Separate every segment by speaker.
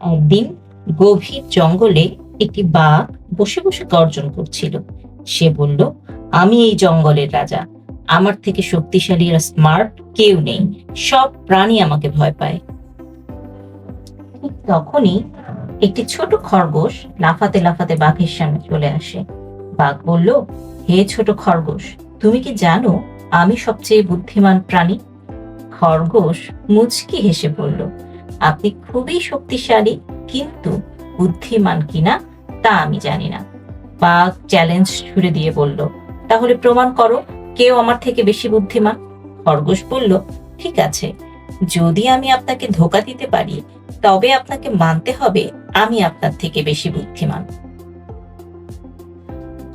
Speaker 1: একদিন গভীর জঙ্গলে একটি বাঘ বসে বসে গর্জন করছিল। সে বলল, আমি এই জঙ্গলের রাজা। আমার থেকে শক্তিশালী আর স্মার্ট কেউ নেই। সব প্রাণী আমাকে ভয় পায়। ঠিক তখনই একটি ছোট খরগোশ লাফাতে লাফাতে বাঘের সামনে চলে আসে। বাঘ বলল, হে ছোট খরগোশ, তুমি কি জানো আমি সবচেয়ে বুদ্ধিমান প্রাণী? খরগোশ মুচকি হেসে বলল আপনি খুবই শক্তিশালী কিন্তু বুদ্ধিমান কিনা তা আমি জানি না। বাঘ চ্যালেঞ্জ ছুড়ে দিয়ে বলল, তাহলে প্রমাণ করো কেউ আমার থেকে বেশি বুদ্ধিমান? খরগোশ বলল, ঠিক আছে, যদি আমি আপনাকে ধোকা দিতে পারি, তবে আপনাকে মানতে হবে আমি আপনার থেকে বেশি বুদ্ধিমান।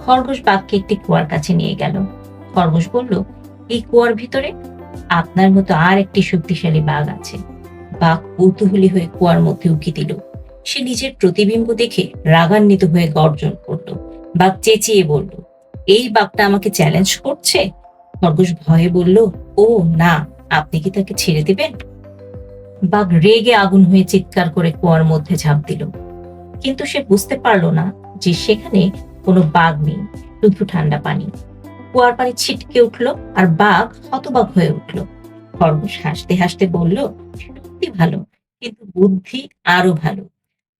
Speaker 1: খরগোশ বাঘকে একটি কুয়ার কাছে নিয়ে গেল। খরগোশ বলল, এই কুয়ার ভিতরে আপনার মতো আর একটি শক্তিশালী বাঘ আছে। বাঘ কৌতূহলী হয়ে কুয়ার মধ্যে উকি দিল। সে নিজের প্রতিবিম্ব দেখে রাগান্বিত হয়ে গর্জন করল বাঘ চেঁচিয়ে বলল, এই বাঘটা আমাকে চ্যালেঞ্জ করছে? খরগোশ ভয়ে বলল, ও না, আপনি কি তাকে ছেড়ে দিবেন? বাঘ রেগে আগুন হয়ে চিৎকার করে কুয়ার মধ্যে ঝাঁপ দিল। কিন্তু সে বুঝতে পারল না যে সেখানে কোনো বাঘ নেই শুধু ঠান্ডা পানি। কুয়ার পানি ছিটকে উঠল আর বাঘ হতবাক হয়ে উঠল। খরগোশ হাসতে হাসতে বলল সত্যি ভালো, কিন্তু বুদ্ধি আরও ভালো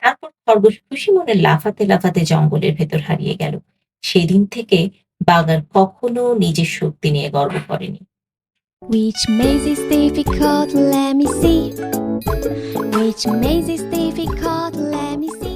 Speaker 1: তারপর খরগোশ খুশি মনে লাফাতে লাফাতে জঙ্গলের ভেতর হারিয়ে গেল সেদিন থেকে বাঘ আর কখনো নিজের শক্তি নিয়ে গর্ব করেনি
Speaker 2: Which maze is difficult? Let me see. Which maze is difficult? Let me see.